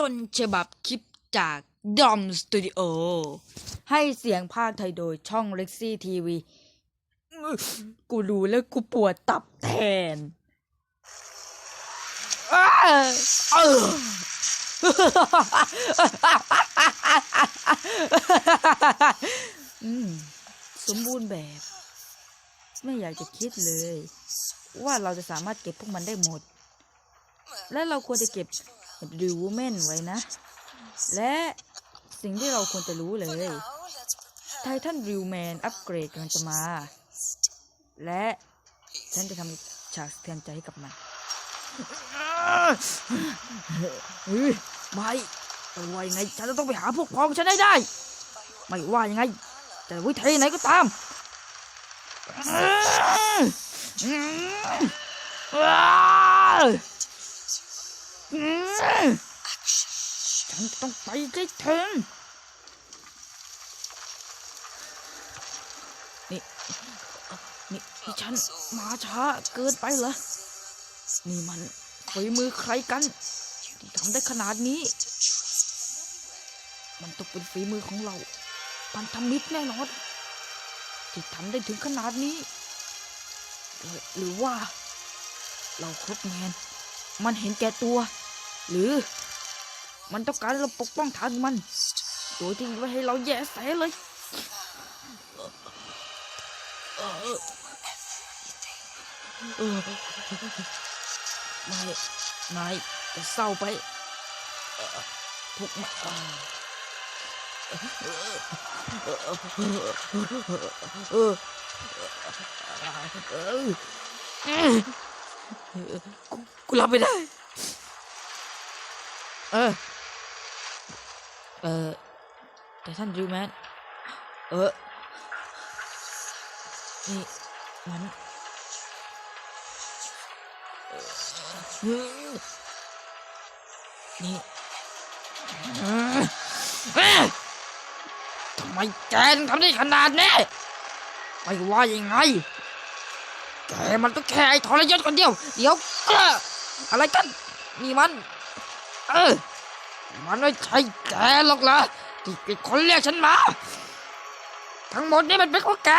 ต้นฉบับคลิปจากดอมสตูดิโอให้เสียงภาคไทยโดยช่องเล็กซี่ทีวีกูดูแล้วกูปวดตับแทนเออสมบูรณ์แบบ ไม่อยากจะคิดเลย ว่าเราจะสามารถเก็บพวกมันได้หมด และเราควรจะเก็บ ริวเมนไว้นะ และสิ่งที่เราควรจะรู้เลย ไททันริวแมนอัปเกรดกำลังจะมา และฉันจะทำฉากเทือนใจให้กับมันไม่ไม่ว่ายังไง ฉันจะต้องไปหาพวกพ้องฉันให้ได้ ไม่ว่ายังไง แต่วิธีไหนก็ตาม ฉันต้องไปให้ถึงนี่นี่ที่ฉันมาช้าเกินไปเหรอ นี่มันฝีมือใครกันที่ทำได้ขนาดนี้ มันต้องเป็นฝีมือของเรา พันธมิตรแน่นอนที่ทำได้ถึงขนาดนี้ หรือหรือว่า เราครบแมนมันเห็นแก่ตัว หรือ มันต้องการเราปกป้องฐานมัน โดยที่ไม่ให้เราแย่แสเลยเออเออไม่นายจะเศร้าไปพวกมันอ่าเออกูกูรับไม่ได้ เออ เออ แต่ท่านริวแมนเออ นี่มันนี่เออเอ้ยทำไมแกถึงทำได้ขนาดนี้ไม่ว่ายังไง แกมันก็แค่ไอ้ทรยศคนเดียว เดี๋ยวอออะไรกัน นี่มัน เออ มันไม่ใช่แกหรอกเหรอที่เป็นคนเรียกฉันมา ทั้งหมดนี่มันเป็นของแก